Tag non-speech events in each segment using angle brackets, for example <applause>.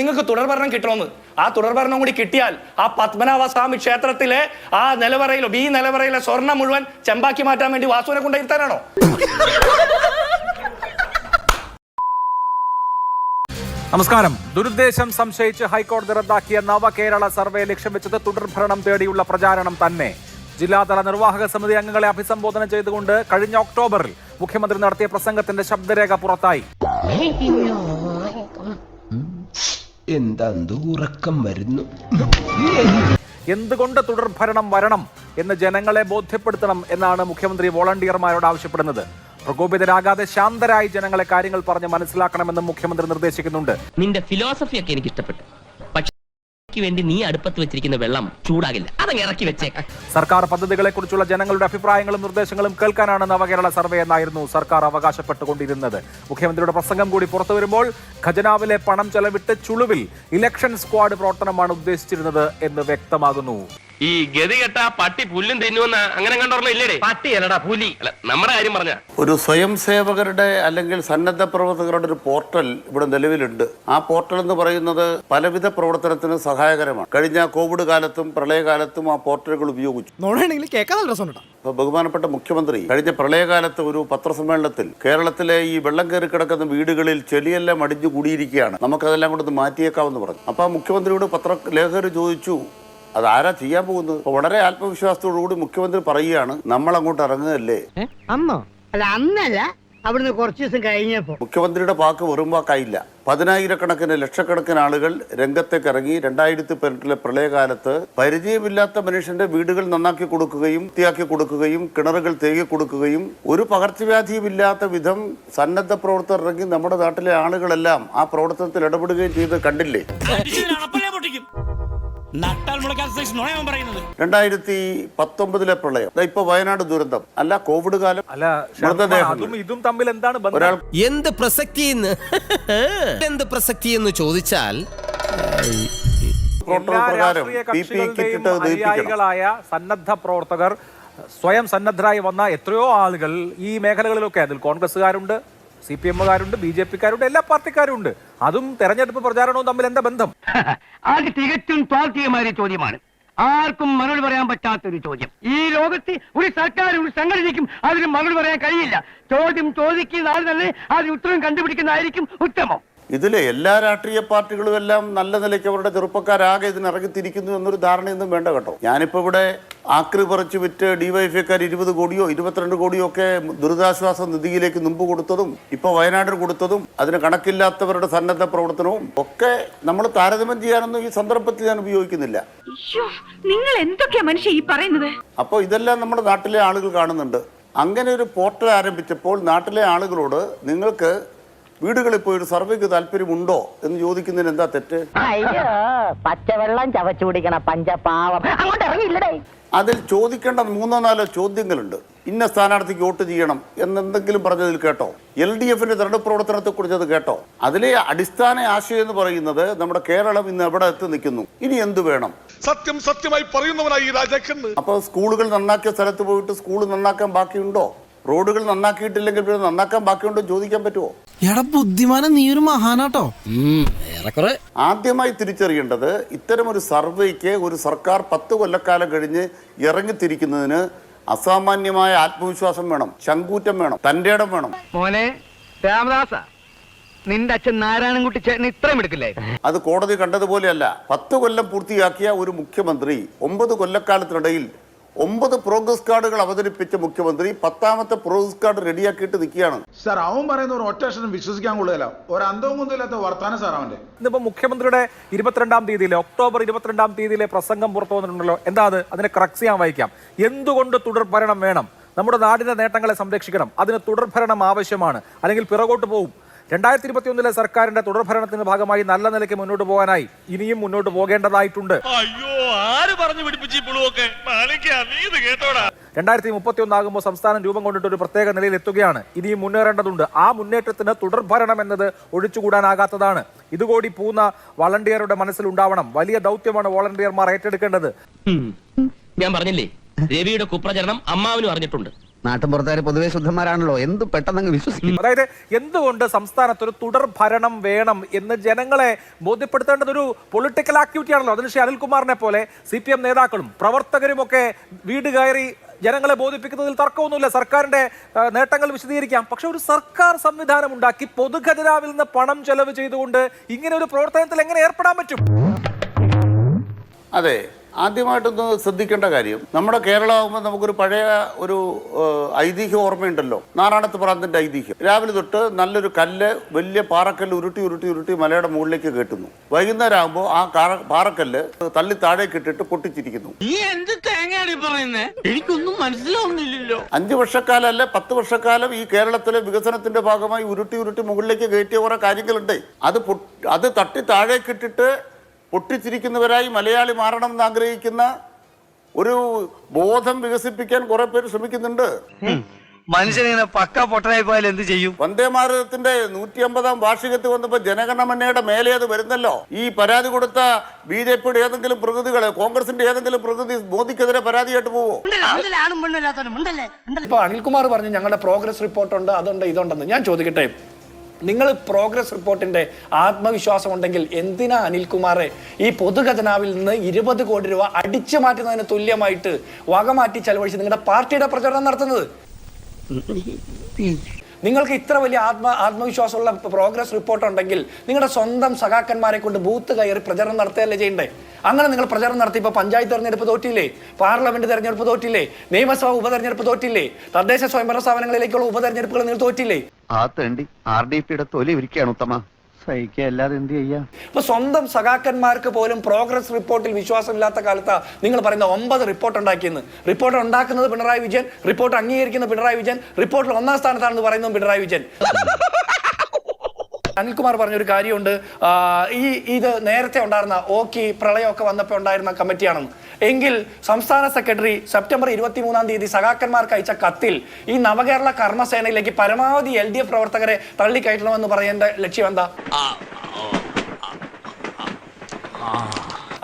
നിങ്ങൾക്ക് തുടർഭരണം കിട്ടണമെന്ന്. ആ തുടർഭരണം കൂടി കിട്ടിയാൽ ആ പത്മനാഭ സ്വാമി ക്ഷേത്രത്തിലെ ആ നിലവറയിലോ ഈ നിലവറയിലെ സ്വർണം മുഴുവൻ ചെമ്പാക്കി മാറ്റാൻ വേണ്ടി വാസുവിനെ കൊണ്ടിരുത്താനാണോ നമസ്കാരം. ദുരുദ്ദേശം സംശയിച്ച് ഹൈക്കോടതി റദ്ദാക്കിയ നവകേരള സർവേ ലക്ഷ്യം വെച്ചത് തുടർഭരണം തേടിയുള്ള പ്രചാരണം തന്നെ. ജില്ലാതല നിർവാഹക സമിതി അംഗങ്ങളെ അഭിസംബോധന ചെയ്തുകൊണ്ട് കഴിഞ്ഞ ഒക്ടോബറിൽ മുഖ്യമന്ത്രി നടത്തിയ പ്രസംഗത്തിന്റെ ശബ്ദരേഖ പുറത്തായി. എന്താ ഉറക്കം വരുന്നു? എന്തുകൊണ്ട് തുടർഭരണം വരണം എന്ന് ജനങ്ങളെ ബോധ്യപ്പെടുത്തണം എന്നാണ് മുഖ്യമന്ത്രി വോളണ്ടിയർമാരോട് ആവശ്യപ്പെടുന്നത്. പ്രകോപിതരാകാതെ ശാന്തരായി ജനങ്ങളെ കാര്യങ്ങൾ പറഞ്ഞ് മനസ്സിലാക്കണമെന്നും മുഖ്യമന്ത്രി നിർദ്ദേശിക്കുന്നുണ്ട്. നിന്റെ ഫിലോസഫി ഒക്കെ എനിക്ക് ഇഷ്ടപ്പെട്ടു എനിക്ക് വേണ്ടി നീ അടുപ്പത്ത് വെച്ചിരിക്കുന്ന വെള്ളം ചൂടാകില്ല. അതങ്ങ് ഇറക്കി വെച്ചേക്കാം സർക്കാർ പദ്ധതികളെ കുറിച്ചുള്ള ജനങ്ങളുടെ അഭിപ്രായങ്ങളും നിർദ്ദേശങ്ങളും കേൾക്കാനാണ് നവകേരള സർവേ എന്നായിരുന്നു സർക്കാർ അവകാശപ്പെട്ടുകൊണ്ടിരുന്നത്. മുഖ്യമന്ത്രിയുടെ പ്രസംഗം കൂടി പുറത്തു വരുമ്പോൾ ഖജനാവിലെ പണം ചെലവിട്ട് ചുളുവിൽ ഇലക്ഷൻ സ്ക്വാഡ് പ്രവർത്തനമാണ് ഉദ്ദേശിച്ചിരുന്നത് എന്ന് വ്യക്തമാകുന്നു. ഈ ഗതികെട്ട പട്ടി പുല്ലും തിന്നുവെന്ന് അങ്ങനെ കണ്ടോർമ്മ ഇല്ലേടേ? പട്ടി അല്ലടാ പുലി. അല്ല നമ്മുടെ കാര്യം പറഞ്ഞ. ഒരു സ്വയം സേവകരുടെ അല്ലെങ്കിൽ സന്നദ്ധ പ്രവർത്തകരുടെ ഒരു പോർട്ടൽ ഇവിടെ നിലവിലുണ്ട്. ആ പോർട്ടൽ എന്ന് പറയുന്നത് പലവിധ പ്രവർത്തനത്തിന് സഹായകരമാണ്. കഴിഞ്ഞ കോവിഡ് കാലത്തും പ്രളയകാലത്തും ആ പോർട്ടലുകൾ ഉപയോഗിച്ചു. അപ്പോൾ ബഹുമാനപ്പെട്ട മുഖ്യമന്ത്രി കഴിഞ്ഞ പ്രളയകാലത്ത് ഒരു പത്രസമ്മേളനത്തിൽ കേരളത്തിലെ ഈ വെള്ളം കയറി കിടക്കുന്ന വീടുകളിൽ ചെളിയെല്ലാം അടിഞ്ഞു കൂടിയിരിക്കുകയാണ്. നമുക്കതെല്ലാം കൊണ്ടൊന്ന് മാറ്റിയേക്കാമെന്ന് പറഞ്ഞു. അപ്പൊ ആ മുഖ്യമന്ത്രിയോട് പത്രലേഖകർ ചോദിച്ചു അത് ആരാ ചെയ്യാൻ പോകുന്നത്? വളരെ ആത്മവിശ്വാസത്തോടുകൂടി മുഖ്യമന്ത്രി പറയുകയാണ് നമ്മൾ അങ്ങോട്ട് ഇറങ്ങുകയല്ലേ അന്നോ? അല്ല അന്നല്ല. അവിടുന്ന് കുറച്ച് ദിവസം കഴിഞ്ഞപ്പോ മുഖ്യമന്ത്രിയുടെ വാക്ക് വെറും വാക്കായില്ല. പതിനായിരക്കണക്കിന് ലക്ഷക്കണക്കിന് ആളുകൾ രംഗത്തേക്ക് ഇറങ്ങി രണ്ടായിരത്തി പതിനെട്ടിലെ പ്രളയകാലത്ത് പരിചയമില്ലാത്ത മനുഷ്യന്റെ വീടുകൾ നന്നാക്കി കൊടുക്കുകയും വൃത്തിയാക്കി കൊടുക്കുകയും കിണറുകൾ തേകി കൊടുക്കുകയും ഒരു പകർച്ചവ്യാധിയും ഇല്ലാത്ത വിധം സന്നദ്ധ പ്രവർത്തകർ ഇറങ്ങി നമ്മുടെ നാട്ടിലെ ആളുകളെല്ലാം ആ പ്രവർത്തനത്തിൽ ഇടപെടുകയും ചെയ്ത് കണ്ടില്ലേ? രണ്ടായിരത്തി പത്തൊമ്പതിലെ പ്രളയം. ഇപ്പൊ വയനാട് ദുരന്തം. അല്ല കോവിഡ് കാലം. അല്ല മൃതദേഹം ഇതും തമ്മിൽ എന്താണ് ബന്ധം? ഒരാൾ എന്ത് പ്രസക്തി എന്ന് <laughs> എന്ത് പ്രസക്തി എന്ന് ചോദിച്ചാൽ പ്രകാരം അനുയായികളായ സന്നദ്ധ പ്രവർത്തകർ സ്വയം സന്നദ്ധരായി വന്ന എത്രയോ ആളുകൾ ഈ മേഖലകളിലൊക്കെ അതിൽ കോൺഗ്രസ്സുകാരുണ്ട് സി പി എമ്മുകാരുണ്ട് ബി ജെ പിക്കാരുണ്ട് എല്ലാ പാർട്ടിക്കാരും ഉണ്ട് അതും തെരഞ്ഞെടുപ്പ് പ്രചാരണവും തമ്മിൽ എന്താ ബന്ധം? <laughs> അത് തികച്ചും സ്വാർത്ഥികമായ ചോദ്യമാണ്. ആർക്കും മറുപടി പറയാൻ പറ്റാത്ത ഒരു ചോദ്യം. ഈ ലോകത്ത് ഒരു സർക്കാർ ഒരു സംഘടനയ്ക്കും അതിന് മറുപടി പറയാൻ കഴിയില്ല. ചോദ്യം ചോദിക്കുന്ന ആൾ തന്നെ അതിന് ഉത്തരം കണ്ടുപിടിക്കുന്നതായിരിക്കും ഉത്തമം. ഇതിലെ എല്ലാ രാഷ്ട്രീയ പാർട്ടികളും എല്ലാം നല്ല നിലയ്ക്ക് അവരുടെ ചെറുപ്പക്കാരാകെ ഇതിനിറങ്ങിത്തിരിക്കുന്നു എന്നൊരു ധാരണയൊന്നും വേണ്ട കേട്ടോ. ഞാനിപ്പോൾ ഇവിടെ ആക്രി പറിച്ചു വിറ്റ് ഡിവൈഎഫ്ഐക്കാർ ഇരുപത് കോടിയോ ഇരുപത്തിരണ്ട് കോടിയോ ഒക്കെ ദുരിതാശ്വാസ നിധിയിലേക്ക് മുമ്പ് കൊടുത്തതും ഇപ്പോൾ വയനാടിന് കൊടുത്തതും അതിന് കണക്കില്ലാത്തവരുടെ സന്നദ്ധ പ്രവർത്തനവും ഒക്കെ നമ്മൾ താരതമ്യം ചെയ്യാനൊന്നും ഈ സന്ദർഭത്തിൽ ഞാൻ ഉപയോഗിക്കുന്നില്ല. നിങ്ങൾ എന്തൊക്കെയാ മനുഷ്യ ഈ പറയുന്നത്? അപ്പോൾ ഇതെല്ലാം നമ്മുടെ നാട്ടിലെ ആളുകൾ കാണുന്നുണ്ട്. അങ്ങനെ ഒരു പോർട്ടൽ ആരംഭിച്ചപ്പോൾ നാട്ടിലെ ആളുകളോട് നിങ്ങൾക്ക് വീടുകളിൽ പോയി ഒരു സർവേക്ക് താല്പര്യമുണ്ടോ എന്ന് ചോദിക്കുന്നതിന് എന്താ തെറ്റ്? അയ്യോ പച്ചവെള്ളം ചവച്ചു കുടിക്കണ പഞ്ചപാവം. അങ്ങോട്ട് ഇറങ്ങിയില്ലടേ അതിൽ ചോദിക്കേണ്ട മൂന്നോ നാലോ ചോദ്യങ്ങളുണ്ട്. ഇന്ന സ്ഥാനാർത്ഥിക്ക് വോട്ട് ചെയ്യണം എന്നെന്തെങ്കിലും പറഞ്ഞതിൽ കേട്ടോ? എൽ ഡി എഫിന്റെ തെരഞ്ഞെടുപ്പ് പ്രവർത്തനത്തെ കുറിച്ച് അത് കേട്ടോ? അതിലെ അടിസ്ഥാന ആശയം എന്ന് പറയുന്നത് നമ്മുടെ കേരളം ഇന്ന് എവിടെ എത്തി നിൽക്കുന്നു? ഇനി എന്ത് വേണം? സത്യം സത്യമായി പറയുന്നവനായി ഈ രാജാക്കന്ന് അപ്പോൾ സ്കൂളുകൾ നന്നാക്കിയ സ്ഥലത്ത് പോയിട്ട് സ്കൂൾ നന്നാക്കാൻ ബാക്കിയുണ്ടോ? റോഡുകൾ നന്നാക്കിയിട്ടില്ലെങ്കിൽ പിന്നെ നന്നാക്കാൻ ബാക്കിയുണ്ടോ എന്ന് ചോദിക്കാൻ പറ്റുമോ? എടാ ബുദ്ധിമാനം നീ ഒരു മഹാനാട്ടോ ഏറെക്കുറെ. ആദ്യമായി തിരിച്ചറിയേണ്ടത് ഇത്തരം ഒരു സർവേക്ക് ഒരു സർക്കാർ പത്ത് കൊല്ലക്കാലം കഴിഞ്ഞ് ഇറങ്ങിത്തിരിക്കുന്നതിന് അസാമാന്യമായ ആത്മവിശ്വാസം വേണം ചങ്കൂറ്റം വേണം തന്റെ ഇടം വേണം. മോനെ രാമദാസ നിന്റെ അച്ഛൻ നാരായണൻകുട്ടി ചേട്ടൻ ഇത്രയും എടുക്കില്ലേ അത് കോടതി കണ്ടതുപോലെയല്ല പത്ത് കൊല്ലം പൂർത്തിയാക്കിയ ഒരു മുഖ്യമന്ത്രി ഒമ്പത് കൊല്ലക്കാലത്തിനിടയിൽ ഒമ്പത് പ്രോഗ്രസ് കാർഡുകൾ അവതരിപ്പിച്ച മുഖ്യമന്ത്രി പത്താമത്തെ പ്രോഗ്രസ് കാർഡ് റെഡിയാക്കിയിട്ട് നിൽക്കുകയാണ്. സാർ അവൻ പറയുന്ന ഒരു ഒറ്റ അക്ഷരം വിശ്വസിക്കാൻ കൊള്ളുകയില്ല ഒരു അന്തവും കുന്തമില്ലാത്ത വർത്താനം സാർ അവന്റെ ഇന്നിപ്പോ മുഖ്യമന്ത്രിയുടെ ഇരുപത്തിരണ്ടാം തീയതിയിലെ ഒക്ടോബർ ഇരുപത്തിരണ്ടാം തീയതിയിലെ പ്രസംഗം പുറത്തു വന്നിട്ടുണ്ടല്ലോ. എന്താ അത്? അതിനെ ക്രക്സ് ചെയ്യാൻ വായിക്കാം. എന്തുകൊണ്ട് തുടർഭരണം വേണം? നമ്മുടെ നാടിന്റെ നേട്ടങ്ങളെ സംരക്ഷിക്കണം. അതിന് തുടർഭരണം ആവശ്യമാണ്. അല്ലെങ്കിൽ പിറകോട്ട് പോകും. രണ്ടായിരത്തി ഇരുപത്തി ഒന്നിലെ സർക്കാരിന്റെ തുടർഭരണത്തിന്റെ ഭാഗമായി നല്ല നിലയ്ക്ക് മുന്നോട്ട് പോകാനായി ഇനിയും മുന്നോട്ട് പോകേണ്ടതായിട്ടുണ്ട്. അയ്യോ ആര് പറഞ്ഞു പിടിപ്പിച്ചു പുളുവൊക്കെ? നീ ഇത് കേട്ടോടാ. രണ്ടായിരത്തി മുപ്പത്തി ഒന്നാകുമ്പോൾ സംസ്ഥാനം രൂപം കൊണ്ടിട്ട് ഒരു പ്രത്യേക നിലയിൽ എത്തുകയാണ്. ഇനിയും മുന്നേറേണ്ടതുണ്ട്. ആ മുന്നേറ്റത്തിന് തുടർഭരണം എന്നത് ഒഴിച്ചുകൂടാനാകാത്തതാണ്. ഇതുകൂടി പൂന്ന വളണ്ടിയറുടെ മനസ്സിലുണ്ടാവണം. വലിയ ദൗത്യമാണ് വോളണ്ടിയർമാർ ഏറ്റെടുക്കേണ്ടത്. ഞാൻ പറഞ്ഞില്ലേ? രവിയുടെ കുപ്രചരണം അമ്മാവനും അറിഞ്ഞിട്ടുണ്ട്. നാട്ടിൻപുറത്തുകാർ പൊതുവെ ശുദ്ധന്മാരാണല്ലോ. എന്ത് പെട്ടെന്ന് വിശ്വസിക്കും അതായത് എന്തുകൊണ്ട് സംസ്ഥാനത്ത് ഒരു തുടർ ഭരണം വേണം എന്ന് ജനങ്ങളെ ബോധ്യപ്പെടുത്തേണ്ടത് ഒരു പൊളിറ്റിക്കൽ ആക്ടിവിറ്റി ആണല്ലോ. അതിന് ശ്രീ അനിൽകുമാറിനെ പോലെ സി പി എം നേതാക്കളും പ്രവർത്തകരും ഒക്കെ വീട് കയറി ജനങ്ങളെ ബോധിപ്പിക്കുന്നതിൽ തർക്കമൊന്നുമില്ല. സർക്കാരിന്റെ നേട്ടങ്ങൾ വിശദീകരിക്കാം. പക്ഷെ ഒരു സർക്കാർ സംവിധാനം ഉണ്ടാക്കി പൊതുഖജനാവിൽ നിന്ന് പണം ചെലവ് ചെയ്തുകൊണ്ട് ഇങ്ങനെ ഒരു പ്രവർത്തനത്തിൽ എങ്ങനെ ഏർപ്പെടാൻ പറ്റും? അതെ. ആദ്യമായിട്ടൊന്ന് ശ്രദ്ധിക്കേണ്ട കാര്യം നമ്മുടെ കേരളമാകുമ്പോൾ നമുക്കൊരു പഴയ ഒരു ഐതിഹ്യ ഓർമ്മയുണ്ടല്ലോ. നാരായണത്ത് പ്രാന്തിന്റെ ഐതിഹ്യം. രാവിലെ തൊട്ട് നല്ലൊരു കല്ല് വലിയ പാറക്കല്ല് ഉരുട്ടി ഉരുട്ടി ഉരുട്ടി മലയുടെ മുകളിലേക്ക് കെട്ടുന്നു. വൈകുന്നേരം ആകുമ്പോൾ ആ പാറക്കല്ല് തള്ളി താഴേക്ക് ഇട്ടിട്ട് പൊട്ടിച്ചിരിക്കുന്നു. എനിക്കൊന്നും മനസ്സിലാവുന്നില്ലല്ലോ. അഞ്ച് വർഷക്കാലം അല്ല പത്ത് വർഷക്കാലം ഈ കേരളത്തിലെ വികസനത്തിന്റെ ഭാഗമായി ഉരുട്ടി ഉരുട്ടി മുകളിലേക്ക് കയറ്റിയ കുറെ കാര്യങ്ങളുണ്ട്. അത് അത് തട്ടി താഴേക്കിട്ടിട്ട് പൊട്ടിച്ചിരിക്കുന്നവരായി മലയാളി മാറണം എന്ന് ആഗ്രഹിക്കുന്ന ഒരു ബോധം വികസിപ്പിക്കാൻ കുറെ പേര് ശ്രമിക്കുന്നുണ്ട്. മനുഷ്യനിങ്ങനെ പക്ക പൊട്ടനായി പോയാൽ എന്ത് ചെയ്യും? വന്ദേ ഭാരതത്തിന്റെ നൂറ്റി അമ്പതാം വാർഷികത്തിൽ വന്നപ്പോൾ ജനഗണമനയുടെ മേലെ അത് വരുന്നല്ലോ. ഈ പരാതി കൊടുത്ത ബി ജെ പിയുടെ ഏതെങ്കിലും പ്രതിനിധികളെ കോൺഗ്രസിന്റെ ഏതെങ്കിലും പ്രകൃതി മോദിക്കെതിരെ പരാതിയായിട്ട് പോവോ? ഇപ്പൊ അനിൽകുമാർ പറഞ്ഞു ഞങ്ങളുടെ പ്രോഗ്രസ് റിപ്പോർട്ട് ഉണ്ട് അതുണ്ട് ഇതുണ്ടെന്ന്. ഞാൻ ചോദിക്കട്ടെ നിങ്ങൾ പ്രോഗ്രസ് റിപ്പോർട്ടിന്റെ ആത്മവിശ്വാസം ഉണ്ടെങ്കിൽ എന്തിനാ അനിൽകുമാറെ ഈ പൊതുഖജനാവിൽ നിന്ന് ഇരുപത് കോടി രൂപ അടിച്ചു മാറ്റുന്നതിന് തുല്യമായിട്ട് വകമാറ്റി ചെലവഴിച്ച് നിങ്ങളുടെ പാർട്ടിയുടെ പ്രചരണം നടത്തുന്നത്? നിങ്ങൾക്ക് ഇത്ര വലിയ ആത്മ ആത്മവിശ്വാസമുള്ള പ്രോഗ്രസ് റിപ്പോർട്ട് ഉണ്ടെങ്കിൽ നിങ്ങളുടെ സ്വന്തം സഖാക്കന്മാരെ കൊണ്ട് ബൂത്ത് കയറി പ്രചരണം നടത്തുകയല്ലേ ചെയ്യണ്ടേ? അങ്ങനെ നിങ്ങൾ പ്രചാരണം നടത്തി ഇപ്പോൾ പഞ്ചായത്ത് തെരഞ്ഞെടുപ്പ് തോറ്റില്ലേ? പാർലമെന്റ് തെരഞ്ഞെടുപ്പ് തോറ്റില്ലേ? നിയമസഭാ ഉപതെരഞ്ഞെടുപ്പ് തോറ്റില്ലേ? തദ്ദേശ സ്വയംഭരണ സ്ഥാപനങ്ങളിലേക്കുള്ള ഉപതെരഞ്ഞെടുപ്പുകൾ നിങ്ങൾ തോറ്റില്ലേ? ആ തേണ്ടി ആർ ഡി പിയുടെ തൊലി ഇരിക്കുകയാണ് ഉത്തമ. എന്ത് ചെയ്യാ? ഇപ്പൊ സ്വന്തം സഖാക്കന്മാർക്ക് പോലും പ്രോഗ്രസ് റിപ്പോർട്ടിൽ വിശ്വാസമില്ലാത്ത കാലത്താ നിങ്ങൾ പറയുന്ന ഒമ്പത് റിപ്പോർട്ട് ഉണ്ടാക്കിയെന്ന്. റിപ്പോർട്ട് ഉണ്ടാക്കുന്നത് പിണറായി വിജയൻ റിപ്പോർട്ട് അംഗീകരിക്കുന്ന പിണറായി വിജയൻ റിപ്പോർട്ടിൽ ഒന്നാം സ്ഥാനത്താണെന്ന് പറയുന്നത് പിണറായി വിജയൻ. അനിൽകുമാർ പറഞ്ഞൊരു കാര്യമുണ്ട്. ഈ ഇത് നേരത്തെ ഉണ്ടായിരുന്ന ഓക്കി പ്രളയമൊക്കെ വന്നപ്പോൾ ഉണ്ടായിരുന്ന കമ്മിറ്റിയാണെന്ന്. എങ്കിൽ സംസ്ഥാന സെക്രട്ടറി സെപ്റ്റംബർ ഇരുപത്തി മൂന്നാം തീയതി സഖാക്കന്മാർക്ക് അയച്ച കത്തിൽ ഈ നവകേരള കർമ്മസേനയിലേക്ക് പരമാവധി എൽ ഡി എഫ് പ്രവർത്തകരെ തള്ളിക്കയറ്റണമെന്ന് പറയേണ്ട ലക്ഷ്യം എന്താ?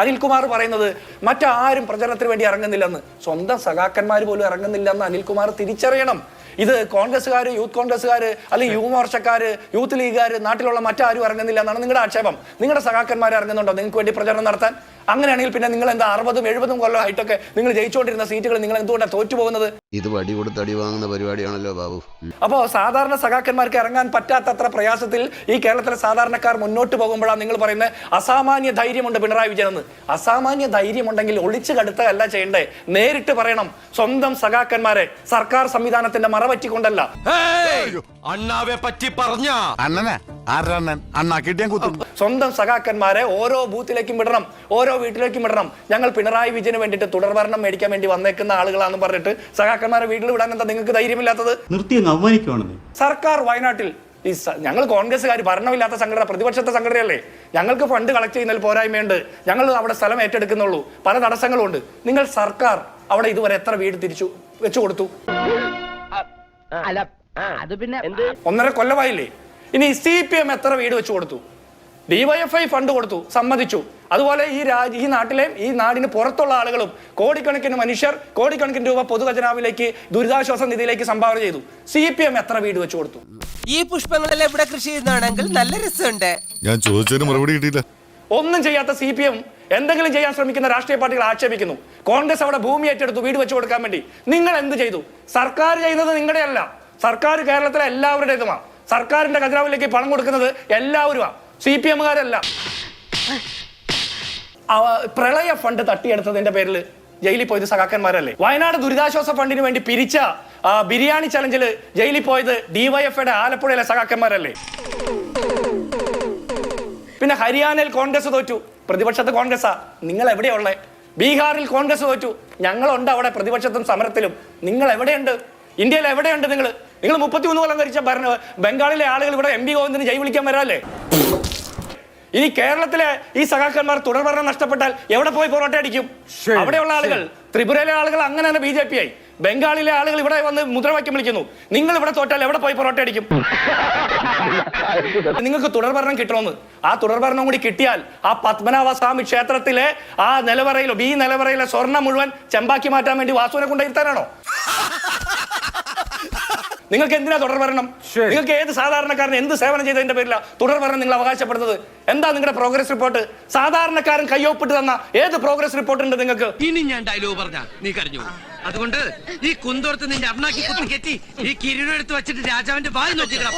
അനിൽകുമാർ പറയുന്നത് മറ്റാരും പ്രചരണത്തിന് വേണ്ടി ഇറങ്ങുന്നില്ലെന്ന്. സ്വന്തം സഖാക്കന്മാർ പോലും ഇറങ്ങുന്നില്ലെന്ന് അനിൽകുമാർ തിരിച്ചറിയണം. ഇത് കോൺഗ്രസ്സുകാർ യൂത്ത് കോൺഗ്രസ്സുകാർ അല്ലെങ്കിൽ യുവമോർച്ചക്കാർ യൂത്ത് ലീഗുകാർ നാട്ടിലുള്ള മറ്റാരും ഇറങ്ങുന്നില്ല എന്നാണ് നിങ്ങളുടെ ആക്ഷേപം. നിങ്ങളുടെ സഹാക്കന്മാർ ഇറങ്ങുന്നുണ്ടോ? നിങ്ങൾക്ക് വേണ്ടി പ്രചരണം നടത്താൻ? അങ്ങനെയാണെങ്കിൽ പിന്നെ നിങ്ങൾ എന്താ അറുപതും എഴുപതും കൊല്ലമായിട്ടൊക്കെ നിങ്ങൾ ജയിച്ചുകൊണ്ടിരുന്ന സീറ്റുകൾ നിങ്ങൾ എന്തുകൊണ്ടാണ് തോറ്റുപോകുന്നത്? ഇത് വടി കൊടുത്ത് അടി വാങ്ങുന്ന പരിപാടിയാണല്ലോ ബാബു. അപ്പോൾ സാധാരണ സഖാക്കന്മാർക്ക് ഇറങ്ങാൻ പറ്റാത്തത്ര പ്രയാസത്തിൽ ഈ കേരളത്തിലെ സാധാരണക്കാർ മുന്നോട്ട് പോകുമ്പോഴാണ് നിങ്ങൾ പറയുന്നത് അസാമാന്യ ധൈര്യമുണ്ട് പിണറായി വിജയൻ എന്ന്. അസാമാന്യ ധൈര്യമുണ്ടെങ്കിൽ ഒളിച്ചു കടുത്തല്ല ചെയ്യണ്ടേ? നേരിട്ട് പറയണം സ്വന്തം സഖാക്കന്മാരെ സർക്കാർ സംവിധാനത്തിന്റെ മറവറ്റിക്കൊണ്ടല്ല അണ്ണാവെ പറ്റി പറഞ്ഞ. അണ്ണനെ? ആരണ്ണൻ അണ്ണാ കിട്ടിയാൻ കുത്തും സ്വന്തം സഖാക്കന്മാരെ ഓരോ ബൂത്തിലേക്കും വിടണം ഓരോ വീട്ടിലേക്കും വിടണം. ഞങ്ങൾ പിണറായി വിജയന് വേണ്ടിയിട്ട് തുടർഭരണം മേടിക്കാൻ വേണ്ടി വന്നേക്കുന്ന ആളുകളാണെന്ന് പറഞ്ഞിട്ട് സഖാക്കന്മാരെ വീട്ടിൽ വിടാൻ എന്താ നിങ്ങൾക്ക് ധൈര്യമില്ലാത്തത്? നിർത്തി സർക്കാർ വയനാട്ടിൽ. ഈ ഞങ്ങൾ കോൺഗ്രസ്സുകാർ ഭരണമില്ലാത്ത സംഘടന പ്രതിപക്ഷത്തെ സംഘടനയല്ലേ? ഞങ്ങൾക്ക് ഫണ്ട് കളക്ട് ചെയ്യുന്നതിൽ പോരായ്മയുണ്ട്. ഞങ്ങൾ അവിടെ സ്ഥലം ഏറ്റെടുക്കുന്നുള്ളൂ. പല തടസ്സങ്ങളുണ്ട്. നിങ്ങൾ സർക്കാർ അവിടെ ഇതുവരെ എത്ര വീട് തിരിച്ചു വെച്ചു കൊടുത്തു? അല്ല അത് പിന്നെ ഒന്നര കൊല്ലമായില്ലേ? ഇനി സി പി എം എത്ര വീട് വെച്ചു കൊടുത്തു? ഡിവൈഎഫ്ഐ ഫണ്ട് കൊടുത്തു സമ്മതിച്ചു. അതുപോലെ ഈ രാജ്യ ഈ നാട്ടിലെ ഈ നാടിന് പുറത്തുള്ള ആളുകളും കോടിക്കണക്കിന് മനുഷ്യർ കോടിക്കണക്കിന് രൂപ പൊതുഖജനാവിലേക്ക് ദുരിതാശ്വാസ നിധിയിലേക്ക് സംഭാവന ചെയ്തു. സി പി എം എത്ര വീട് വെച്ചു കൊടുത്തു? ഈ പുഷ്പങ്ങളെല്ലാം ഇവിടെ കൃഷി ചെയ്യുന്നതാണെങ്കിൽ നല്ല രസമുണ്ട്. ഞാൻ ചോദിച്ചതിന് മറുപടി കിട്ടിയില്ല. ഒന്നും ചെയ്യാത്ത സി പി എം എന്തെങ്കിലും ചെയ്യാൻ ശ്രമിക്കുന്ന രാഷ്ട്രീയ പാർട്ടികൾ ആക്ഷേപിക്കുന്നു. കോൺഗ്രസ് അവിടെ ഭൂമി ഏറ്റെടുത്തു വീട് വെച്ചു കൊടുക്കാൻ വേണ്ടി. നിങ്ങൾ എന്ത് ചെയ്തു? സർക്കാർ ചെയ്യുന്നത് നിങ്ങളുടെ അല്ല. സർക്കാർ കേരളത്തിലെ എല്ലാവരുടേതുമാണ് സർക്കാരിന്റെ ഖജനാവിലേക്ക് പണം കൊടുക്കുന്നത് എല്ലാവരുമാ. C P എമ്മുകാരല്ല. പ്രളയ ഫണ്ട് തട്ടിയെടുത്തതിന്റെ പേരിൽ ജയിലിൽ പോയത് സഖാക്കന്മാരല്ലേ? വയനാട് ദുരിതാശ്വാസ ഫണ്ടിന് വേണ്ടി പിരിച്ച ബിരിയാണി ചലഞ്ചിൽ ജയിലിൽ പോയത് ഡിവൈഎഫ്ഐയുടെ ആലപ്പുഴയിലെ സഖാക്കന്മാരല്ലേ? പിന്നെ ഹരിയാനയിൽ കോൺഗ്രസ് തോറ്റു. പ്രതിപക്ഷത്ത് കോൺഗ്രസ്സാ. നിങ്ങൾ എവിടെയുള്ളേ ബീഹാറിൽ കോൺഗ്രസ് തോറ്റു. ഞങ്ങളുണ്ട് അവിടെ പ്രതിപക്ഷത്തും സമരത്തിലും. നിങ്ങൾ എവിടെയുണ്ട് ഇന്ത്യയിൽ എവിടെയുണ്ട് നിങ്ങൾ നിങ്ങൾ മുപ്പത്തിമൂന്ന് കൊല്ലം ഭരിച്ച ഭരണ ബംഗാളിലെ ആളുകൾ ഇവിടെ എം പി ഗോവിന്ദന് ജൈ വിളിക്കാൻ വരാല്ലേ? ഇനി കേരളത്തിലെ ഈ സഖാക്കന്മാർ തുടർഭരണം നഷ്ടപ്പെട്ടാൽ എവിടെ പോയി പൊറോട്ട അടിക്കും? അവിടെയുള്ള ആളുകൾ ത്രിപുരയിലെ ആളുകൾ അങ്ങനെ തന്നെ ബി ജെ പി ആയി. ബംഗാളിലെ ആളുകൾ ഇവിടെ വന്ന് മുദ്രാവാക്യം വിളിക്കുന്നു. നിങ്ങൾ ഇവിടെ തോറ്റാൽ എവിടെ പോയി പൊറോട്ട അടിക്കും? നിങ്ങൾക്ക് തുടർഭരണം കിട്ടണമെന്ന്. ആ തുടർഭരണം കൂടി കിട്ടിയാൽ ആ പത്മനാഭ സ്വാമി ക്ഷേത്രത്തിലെ ആ നിലവറയിലോ ഈ നിലവറയിലെ സ്വർണം മുഴുവൻ ചെമ്പാക്കി മാറ്റാൻ വേണ്ടി വാസുവിനെ കൊണ്ടിരുത്താനാണോ നിങ്ങൾക്ക് എന്തിനാ തുടർ ഭരണം ശരി. നിങ്ങൾക്ക് ഏത് സാധാരണക്കാരൻ എന്ത് സേവനം ചെയ്തതിന്റെ പേരില തുടർ ഭരണം നിങ്ങൾ അവകാശപ്പെടുന്നത്? എന്താ നിങ്ങളുടെ പ്രോഗ്രസ് റിപ്പോർട്ട്? സാധാരണക്കാരൻ കയ്യൊപ്പിട്ട് തന്ന ഏത് പ്രോഗ്രസ് റിപ്പോർട്ട് ഉണ്ട് നിങ്ങൾക്ക്? ഇനി ഞാൻ ഡയലോഗ് പറഞ്ഞ നീ കരഞ്ഞു അതുകൊണ്ട് ഈ കുന്തോർത്ത് നിന്റെ അണ്ണാക്കി കുത്തി കെട്ടി ഈ കിരീടം എടുത്ത് വെച്ചിട്ട് രാജാവിന്റെ വായി നോക്കിക്കടാ